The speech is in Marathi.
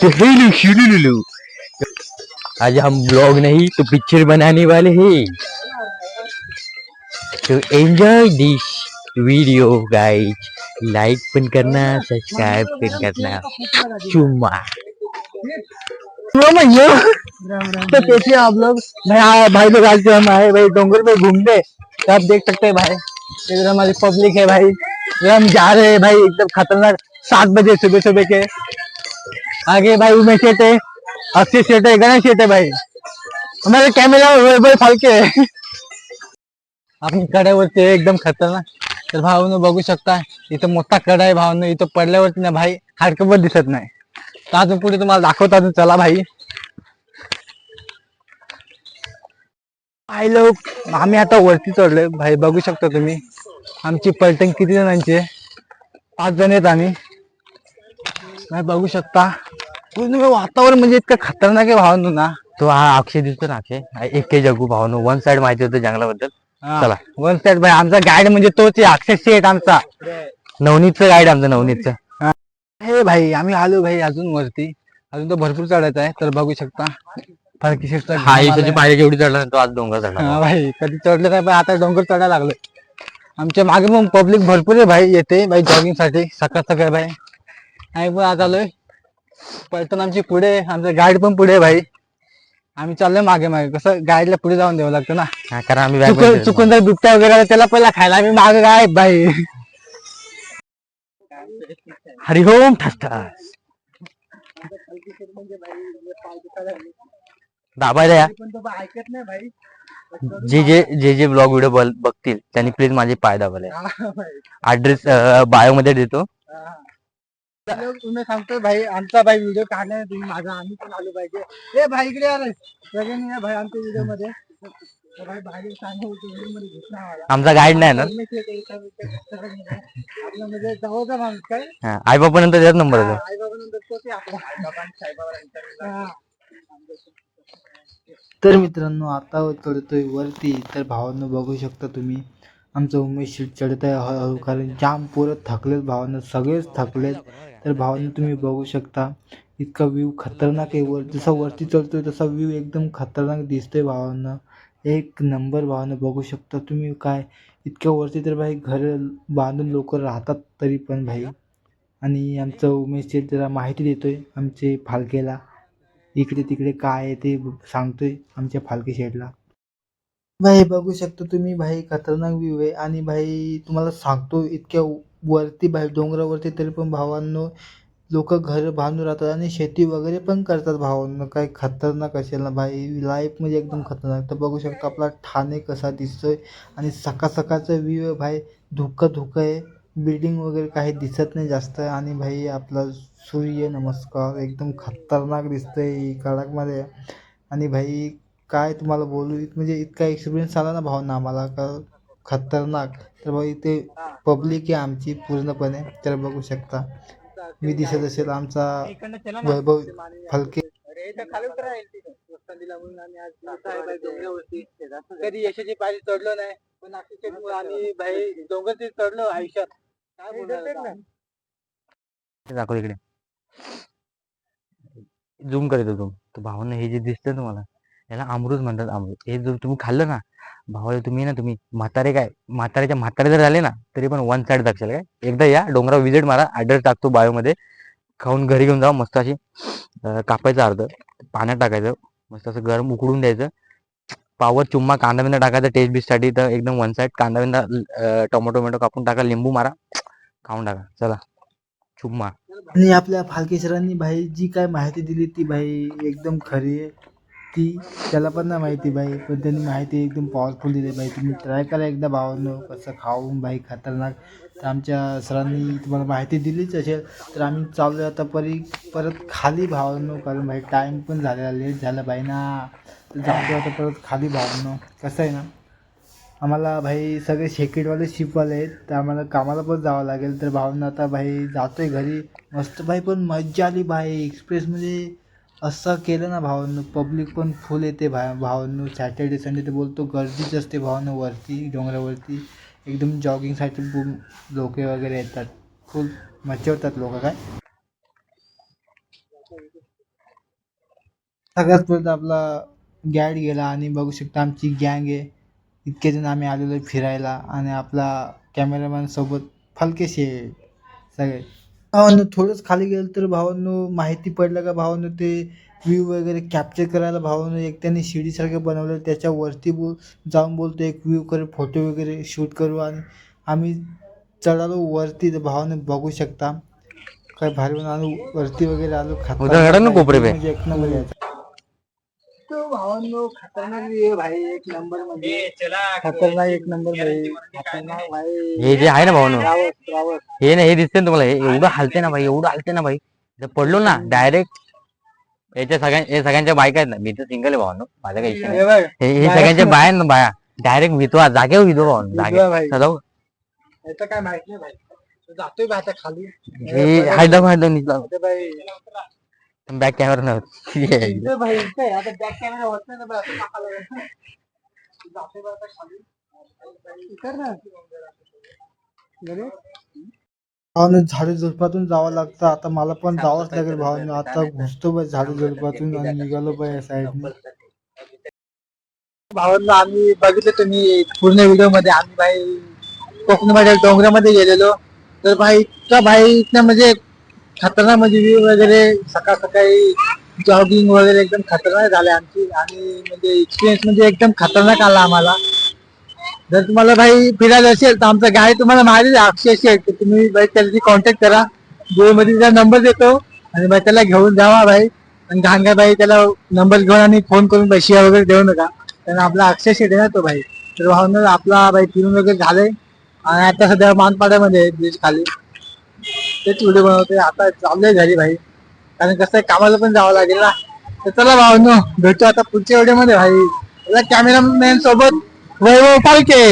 तो आज हम ब्लॉग नहीं तो पिक्चर बनाने वाले हैं। तो enjoy this video guys like पण करना सब्सक्राइब पण करना. चुम्मा. तो कैसे आप लोग भाई भाई लोग आज हम आए, भाई डोंगर पे घूमने। तो आप देख सकते हैं भाई, इधर हमारी पब्लिक है भाई। हम जा रहे हैं भाई, एकदम खतरनाक, सात बजे सुबह सुबह के। आगे भाई उमेश शेट है अक्षय शेट है गणेश शेट है भाई। हमारे कैमेरा वैभव फालके आहे आपण कड्यावरती आहे, एकदम खतरनाक। तर भावानं बघू शकता इथं मोठा कडा आहे भावानं इथं पडल्यावरती ना भाई हाडकं पण दिसत नाही। तर अजून पुढे तुम्हाला दाखवता चला भाई। आय लोक आम्ही आता वरती चढलोय। भाई बघू शकता तुम्ही आमची पलटण किती जणांची आहे? पाच जण आहेत आम्ही। बघू शकता। पूर्ण वातावरण म्हणजे इतकं खतरनाक आहे भावानो ना. तो हा अक्षय दिसतो ना अक्षय. हा एक के जगू भावनो. वन साइड माहिती होतं जंगलाबद्दल. चला. वन साइड भाई आमचा गाईड म्हणजे तोच आहे. अक्षय शेठ आमचा. नवनीतचं गाईड आमचं नवनीतचं. हे. भाई आम्ही आलो भाई अजून वरती. अजून तो भरपूर चढायचा आहे. तर बघू शकता. फरकी शेठचा हा घाम. पायरी जेवढी चढला ना, तो आज डोंगर हा चढला भाई कधी चढलं नाही पण आता डोंगर चढायला लागलोय. आमच्या मागे पण पब्लिक भरपूर आहे भाई येते. भाई जॉगिंगसाठी. सकाळ सकाळ भाई. आम्ही पण आज आलोय. पलटण आमची पुढे आमचं गाईड पण पुढे भाई. आम्ही चाललोय मागे मागे. कसं गाईडला पुढे जाऊन द्यावं लागतं ना. हा, कारण आम्ही bag चुकून मध्ये चुकून जर बिबट्या वगैरे आला, त्याला पहिला खायला आम्ही मागे काय भाई. हरिओम ठसठस दाबायला या. ऐकत नाही भाई जे जे जे जे ब्लॉग व्हिडिओ बघतील त्यांनी प्लीज माझे पाय दाबायला ऍड्रेस बायो मध्ये देतो. तुम्ही सांगतोय भाई आमचा भाई व्हिडिओ काढला नाही तुम्ही माझा आम्ही पण आलो पाहिजे. ए भाई इकडे यार सगळ्यांनी या भाई आमच्या व्हिडिओमध्ये. भाई भाई सांगू घेतला आमचा गाईड नाही ना? आपला म्हणजे जवळचा माणूस काय? आई बाबा नंतर त्याच नंबर होतो. आई बाबा नंतर आपला साईबाबा हा. तर मित्रांनो आता चढतोय वरती तर भावांनो बघू शकता तुम्ही. आमचं उमेश शीट चढत आहे हळूहळू कारण जाम पोरं थकलेत भावानं सगळेच थकलेत. तर भावानं तुम्ही बघू शकता इतका व्ह्यू खतरनाक आहे. वर जसा वरती चढतोय तसा व्ह्यू एकदम खतरनाक दिसतोय भावानं. एक नंबर भावानं बघू शकता तुम्ही काय. इतक्या वरती तर भाई घर बांधून लोक राहतात तरी पण भाई. आणि आमचं उमेश शेठ जरा माहिती देतोय आमचे फालकेला. इकडे तिकडे काय आहे ते सांगतोय आमच्या फालके शेडला भाई बघू शकता तुम्ही भाई खतरनाक व्ह्यू आहे. आणि भाई तुम्हाला सांगतो इतक्या वरती भाई डोंगरावरती तरी पण भावांनो लोक घर बांधून राहतात आणि शेती वगैरे पण करतात भावांनो. काय खतरनाक असेल ना भाई? लाईफ म्हणजे एकदम खतरनाक. तर बघू शकतो आपला ठाणे कसा दिसतोय. आणि सकाळ सकाळचा व्ह्यू आहे भाई धुकं धुकं आहे. बिल्डिंग वगैरे काही दिसत नाही जास्त. आणि भाई आपला सूर्य नमस्कार एकदम खतरनाक दिसतंय कडकमध्ये. आणि भाई काय तुम्हाला बोलू? म्हणजे इतका एक्सपिरियन्स आला ना भावना आम्हाला. का खतरनाक. तर भाई ते पब्लिक आहे आमची पूर्णपणे. तर बघू शकता. मी दिसत असेल आमचा. वैभव फलके. इथं. कधी यशाची पायरी चढलो नाही पण आम्ही भाई डोंगर चढलो आयुष्यात. काय? दाखव इकडे. झूम कर झूम तर भावांना हे जे दिसतं तुम्हाला याला अमृत म्हणतात अमृत. हे जर तुम्ही खाल्लं ना भावाला तुम्ही ना तुम्ही म्हातारे काय म्हाताऱ्याच्या म्हातारे जर झाले ना तरी पण वन साइड दाखशाल काय? एकदा या डोंगरावर विजिट मारा ऍड्रेस टाकतो बायोमध्ये. खाऊन घरी घेऊन जा मस्त अशी कापायचं अर्ध पाण्यात टाकायचं मस्त असं गरम उकडून द्यायचं. पावर चुम्मा कांदा बिंदा टाकायचा टेस्ट बिस्टसाठी तर एकदम वन साइड कांदा बिंदा टोमॅटो टोमॅटो कापून टाका लिंबू मारा खाऊन टाका. चला चुम्मा. आणि आपल्या फालके सरांनी भाई जी काय माहिती दिली ती भाई एकदम खरी आहे. ती त्याला पण नाही माहिती बाई पण त्यांनी माहिती एकदम पॉवरफुल दिली बाई. तुम्ही ट्राय करा एकदा भावांनो कसं खाऊन बाई खतरनाक. तर आमच्या सरांनी तुम्हाला माहिती दिलीच असेल तर आम्ही चाललो आता परी परत खाली भावांनो कारण भाई टाईम पण झालेला लेट झाला बाई ना. तर जातो आता परत खाली भावांनो. कसं आहे ना आम्हाला भाई सगळे शेकेटवाले शिपवाले आहेत तर आम्हाला कामाला पण जावं लागेल. तर भावना आता भाई जातोय घरी. मस्त भाई पण मज्जा आली भाई एक्सप्रेस म्हणजे असं केलं ना भावांनो पब्लिक पण फुल येते भा भावांनो. सॅटर्डे संडे तर बोलतो गर्दीच असते भावांनो वरती डोंगरावरती. एकदम जॉगिंगसाठी लोक वगैरे येतात. फुल मचवतात लोक काय? सगळ्यात पहिलं आपला गॅड गेला आणि बघू शकता आमची गँग आहे. इतके जण आम्ही आलेलो आहे फिरायला आणि आपला कॅमेरामॅन सोबत फलकेशी आहे सगळे. भावांनो थोडंच खाली गेलं तर भावांनो माहिती पडलं का भावांनो ते व्ह्यू वगैरे कॅप्चर करायला भावांनो एक त्यांनी शिडीसारखं बनवलं. त्याच्यावरती बोल जाऊन बोलतो एक व्ह्यू करे फोटो वगैरे शूट करू आणि आम्ही चढालो वरती. तर भावानं बघू शकता. काय भारी आणि वरती वगैरे आलो काढा ना कोपरे. म्हणजे एक नंबर यायचा. भावांनो खतरनाक आहे भाई एक नंबरमध्ये. खतरनाक एक नंबर भाई. खतरनाक भाई. हे जे आहे ना रावत रावत. हे ना हे दिसते ना तुम्हाला हे एवढं हालते ना भाई एवढं हालते ना भाई. जर पडलो ना डायरेक्ट याच्या सगळ्या हे सगळ्यांच्या बायका आहेत ना मी तर सिंगल आहे भावानो माझा काही नाही हे बघ. हे हे सगळ्यांच्या बाया आहेत ना बाया डायरेक्ट विधवा जागेवर विधवा भावानो विधवा जागे भाई. जाऊ याचं काय माहीत नाही भाई. तो जातोय भाई आता खाली. हे भाई. बॅक कॅमेरा नव्हतं. भाई आता बॅक कॅमेरा होत नाही? भावानं झाडे झुडपातून जावं लागतं. आता मला पण जावंच लागेल भावानं. आता घुसतो बाय झाडे झुडपातून आणि निघालो बाय या साईडने. भावांनो आम्ही बघितलं तुम्ही पूर्ण व्हिडिओमध्ये आम्ही भाई कोकणामध्ये डोंगरामध्ये गेलेलो. तर भाई इतका भाई इतका म्हणजे खतरनाक म्हणजे व्ह्यू वगैरे सकाळ सकाळी जॉगिंग वगैरे एकदम खतरनाक झाले आमची. आणि म्हणजे एक्सपिरियन्स म्हणजे एकदम खतरनाक आला आम्हाला. जर तुम्हाला भाई फिरायला असेल तर आमचा गाडी तुम्हाला मारेल अक्षय शेठ तर तुम्ही भाई त्याच्याशी कॉन्टॅक्ट करा. मध्ये त्याचा नंबर देतो. आणि भाई त्याला घेऊन जावा भाई. आणि घाणगा भाई त्याला नंबर घेऊन आणि फोन करून पैसे वगैरे देऊ नका. कारण आपला अक्षय शेठ आहे ना तो भाई. तर भावनं आपला भाई फिरून वगैरे झालंय. आणि आता सध्या मानपाड्यामध्ये ब्रिज खाली. तेच व्हिडिओ बनवतोय. आता चाललोय झाली भाई. कारण कसं आहे, कामाला पण जावं लागेल ना. तर चला भाऊ न. भेटतो आता पुढच्या व्हिडिओमध्ये भाई. कॅमेरामॅन सोबत. वैभव पालके